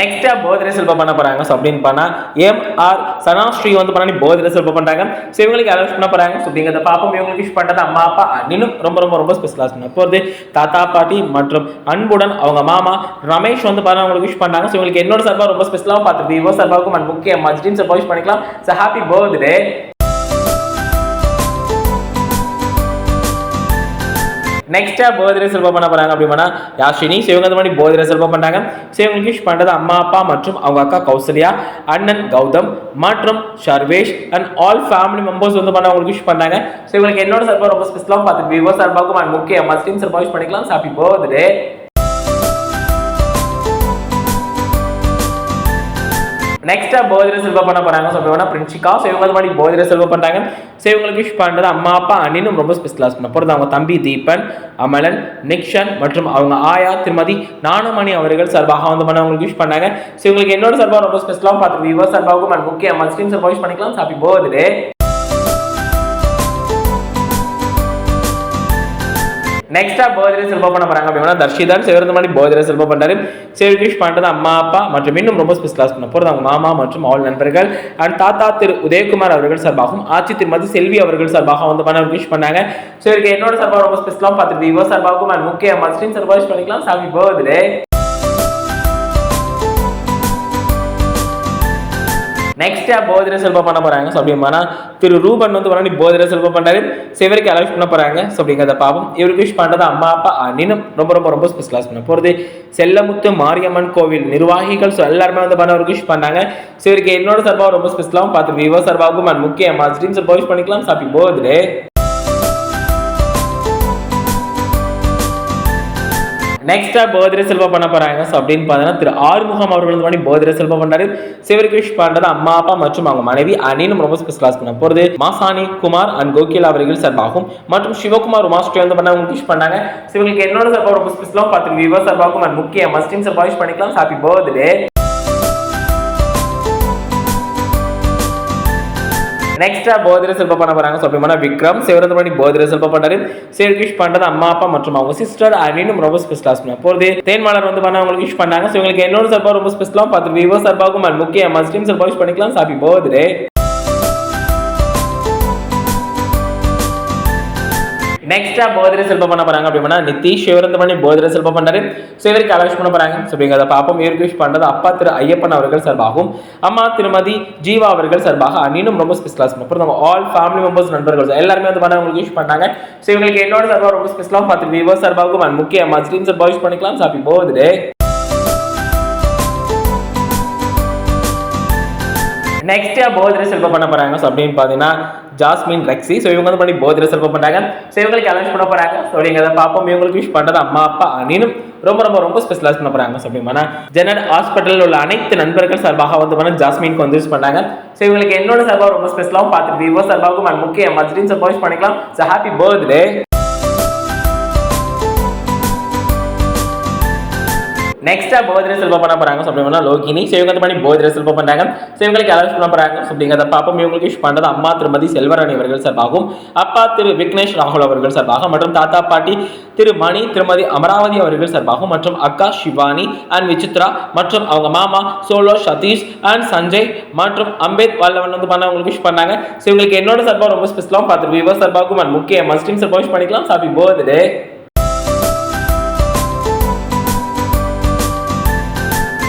நெக்ஸ்ட்டாக போதிரை செல்வம் பண்ண போகிறாங்க ஸோ அப்படின்னு பண்ணா எம்ஆர் சனாஸ்ரீ வந்து பண்ணி போதிரை செல்வம் பண்ணுறாங்க ஸோ இவங்களுக்கு அலோஸ் பண்ண போகிறாங்க ஸோ அப்படிங்கிறத பாப்போம் இவங்களுக்கு விஷ் பண்ணுறது அம்மா அப்பா இன்னும் ரொம்ப ரொம்ப ரொம்ப ஸ்பெஷலாக பண்ண போகிறது தாத்தா பாட்டி மற்றும் அன்புடன் அவங்க மாமா ரமேஷ் வந்து பாருங்க அவங்களுக்கு விஷ் பண்ணாங்க ஸோ இவங்களுக்கு என்னோட சார்பாக ரொம்ப ஸ்பெஷலாகவும் பார்த்து விவோ சர்வாவுக்கு அண்ட் முக்கிய மஜ்டின் சார்பாக விஷ் பண்ணிக்கலாம். ஸோ ஹாப்பி பர்த்டே நெக்ஸ்ட்டாக பர்த்டே செல்வம் பண்ண போகிறாங்க அப்படின்னா யாஷினி சிவங்க இந்த மாதிரி பர்த்டே செல்வம் பண்ணாங்க சிவங்களுக்கு விஷ் பண்ணுறது அம்மா அப்பா மற்றும் அவங்க அக்கா கௌசல்யா அண்ணன் கௌதம் மற்றும் Sharvesh and all family members வந்து பண்ண அவங்களுக்கு விஷ் பண்ணாங்க ஸோ இவங்களுக்கு என்னோட சார்பாக ரொம்ப ஸ்பெஷலாக பார்த்து விவோ சார்பாகவும் அண்ட் முக்கிய மஸ்டின் சார்பாக விஷ் பண்ணிக்கலாம். ஹாப்பி பர்த்டே நெக்ஸ்டா போதிர செல்வம் பண்ண போறாங்க. ஸோ அப்படின்னா பிரின்சிகா ஸோ இவங்க மாதிரி போதிர செல்வம் பண்றாங்க. ஸோ இவங்களுக்கு விஷ் பண்றது அம்மா அப்பா அண்ணினும் ரொம்ப ஸ்பெஷலாக பண்ண போகிறது அவங்க தம்பி தீபன் அமலன் நிக்ஷன் மற்றும் அவங்க ஆயா திருமதி நாணமணி அவர்கள் சார்பாக வந்து பண்ண அவங்களுக்கு விஷ் பண்ணாங்க ஸோ இவங்களுக்கு என்னோட சார்பாக ரொம்ப ஸ்பெஷலாக பார்த்து விவர் சார்பாகவும் and முக்கிய மஸ்லிம் சார்பாக விஷ் பண்ணிக்கலாம். ஹாப்பி போதே நெக்ஸ்டா பர்த்டே செல்வம் பண்ண போறாங்க அப்படின்னா தர்ஷிதான் சிவரந்த மாதிரி பர்த்டே செல்வம் பண்ணாரு சேவ் விஷ் பண்றது அம்மா அப்பா மற்றும் இன்னும் ரொம்ப ஸ்பெஷலாக பண்ண போறது அவங்க மாமா மற்றும் அவள் நண்பர்கள். அண்ட் தாத்தா திரு உதயகுமார் அவர்கள் சார்பாகவும் ஆட்சி திருமதி செல்வி அவர்கள் சார்பாக வந்து பண்ண விஷ் பண்ணாங்க. ஸோ என்னோட சார்பாக ரொம்ப ஸ்பெஷலாக பார்த்துட்டு விவோ சார்பாகவும் அண்ட் முக்கிய மஸ்டின் சார்பாக விஷ் பண்ணிக்கலாம். சாமி பர்த்டே நெக்ஸ்டா போதிர செல்வம் பண்ண போகிறாங்க ஸோ அப்படின்னா திரு ரூபன் வந்து பண்ணி போதிர செல்வம் பண்ணுறாரு சிவருக்கு அலௌஸ் பண்ண போகிறாங்க ஸோ அப்படிங்கிறத பாவம் இவருக்கு விஷ் பண்ணுறது அம்மா அப்பா அண்ணினும் ரொம்ப ரொம்ப ரொம்ப ஸ்பெஷலாக பண்ண போகிறது செல்லமுத்து மாரியம்மன் கோவில் நிர்வாகிகள் ஸோ எல்லாருமே வந்து பண்ண விஷ் பண்ணாங்க ஸோ இவருக்கு என்னோட சர்வாவும் ரொம்ப ஸ்பெஷலாகவும் பார்த்து விவோ சர்வாவுக்கும் அண்ட் முக்கிய மாஸ்டின் சார்பாக விஷ் பண்ணிக்கலாம். ஹாப்பி போகுது நெக்ஸ்டா பர்த்டே செல்வா பண்ண போறாங்க. ஸோ அப்படின்னு பார்த்தோன்னா திரு ஆறுமுகம் அவர்கள் வந்து பண்ணி பர்த்டே செல்வம் பண்ணாரு சிவருக்கு விஷ் பண்றது அம்மா அப்பா மற்றும் அவங்க மனைவி அனினும் ரொம்ப ஸ்பெஷலாக பண்ண போறது. மாசாணி குமார் அண்ட் கோகில் அவர்கள் சார்பாகும் மற்றும் சிவகுமார் உமாஸ்ரீ வந்து பண்ண அவங்க விஷ் பண்ணாங்க. சிவங்களுக்கு என்னோட சார்பாக ரொம்ப ஸ்பெஷலாக பார்த்து விவோ சார்பாகும் அண்ட் முக்கிய மஸ்டின் சார்பாக விஷ் பண்ணிக்கலாம். ஹாப்பி பர்த்டே நெக்ஸ்டா போதிர செல்வம் பண்ண போறாங்க. ஸோ அப்படின்னா விக்ரம் சிவரந்த பண்ணி போதிர செல்வம் பண்ணாரு சிவருக்கு விஷ் பண்றது அம்மா அப்பா மற்றும் அவங்க சிஸ்டர் அனினும் ரொம்ப ஸ்பெஷலாக பண்ண போறது தேன்மலர் வந்து பண்ண அவங்களுக்கு விஷ் பண்ணாங்க. ஸோ இவங்களுக்கு என்னோட சார்பாக ரொம்ப ஸ்பெஷலாக பார்த்து விவோ சார்பாகவும் முக்கிய மஸ்டின் சார்பாக விஷ் பண்ணிக்கலாம். சாப்பி போதிரே. நெக்ஸ்டா போதிர செல்வம் பண்ண போறாங்க அப்படின்னா நிதிஷ் சிவரந்த பண்ணி போதிர செல்வம் பண்ணாரு ஸோ இவருக்கு அலௌஸ் பண்ண போறாங்க. ஸோ அப்படிங்கிறத பார்ப்போம். இவருக்கு விஷ் பண்றது அப்பா திரு ஐயப்பன் அவர்கள் சார்பாகவும் அம்மா திருமதி ஜீவா அவர்கள் சார்பாக அண்ணினும் ரொம்ப ஸ்பெஷலாக அப்புறம் நம்ம ஆல் ஃபேமிலி மெம்பர்ஸ் நண்பர்கள் எல்லாருமே வந்து பண்ண உங்களுக்கு விஷ் பண்ணாங்க ஸோ இவங்களுக்கு என்னோட சார்பாக ரொம்ப ஸ்பெஷலாக பார்த்து விவோ சார்பாகவும் and முக்கிய மஸ்லிம் சார்பாக விஷ் பண்ணிக்கலாம். சாப்பிடி போகுது நெக்ஸ்டா போதிர செல்வம் பண்ண போறாங்க. ஸோ அப்படின்னு பார்த்தீங்கன்னா ஜாஸ்மின் ரெக்ஸி. ஸோ இவங்க வந்து பண்ணி போதிர செல்வம் பண்ணுறாங்க ஸோ இவங்களுக்கு அலௌன்ஸ் பண்ண போறாங்க. ஸோ அப்படிங்கிறத பார்ப்போம். இவங்களுக்கு விஷ் பண்ணுறது அம்மா அப்பா அனினும் ரொம்ப ரொம்ப ரொம்ப ஸ்பெஷலாக பண்ண போறாங்க. ஸோ அப்படின்னா ஜெனரல் ஹாஸ்பிட்டலில் உள்ள அனைத்து நண்பர்கள் சார்பாக வந்து பண்ண ஜாஸ்மின்க்கு வந்து யூஸ் பண்ணாங்க ஸோ இவங்களுக்கு என்னோட சார்பாக ரொம்ப ஸ்பெஷலாகவும் பார்த்துட்டு விவோ சார்பாகவும் முக்கிய மஜ்ரின் சப்போஸ் பண்ணிக்கலாம். ஸோ ஹாப்பி பர்த்டே நெக்ஸ்ட்டாக போதிர செல்வம் பண்ண போகிறாங்க ஸோ அப்படின்னா லோகினி ஸோ இவங்க பண்ணி போதிர செல்வம் பண்ணுறாங்க ஸோ இவங்களுக்கு அலௌன்ஸ் பண்ண போறாங்க? ஸோ அப்படிங்கிறத பாப்பம் இவங்களுக்கு விஷ் பண்ணுறது அம்மா திருமதி செல்வராணி அவர்கள் சார்பாகவும் அப்பா திரு விக்னேஷ் ராகுல் அவர்கள் சார்பாக மற்றும் தாத்தா பாட்டி திரு மணி திருமதி அமராவதி அவர்கள் சார்பாகவும் மற்றும் அக்கா சிவானி அண்ட் விசித்ரா மற்றும் அவங்க மாமா சோலோ சதீஷ் அண்ட் சஞ்சய் மற்றும் அம்பேத் வல்லவன் வந்து பண்ண அவங்களுக்கு விஷ் பண்ணாங்க. ஸோ இவங்களுக்கு என்னோட சார்பாக ரொம்ப ஸ்பெஷலாகவும் பார்த்து விவோ சார்பாகவும் அண்ட் முக்கிய மஸ்டிம் சார்பாக விஷ் பண்ணிக்கலாம். சாப்பி போதே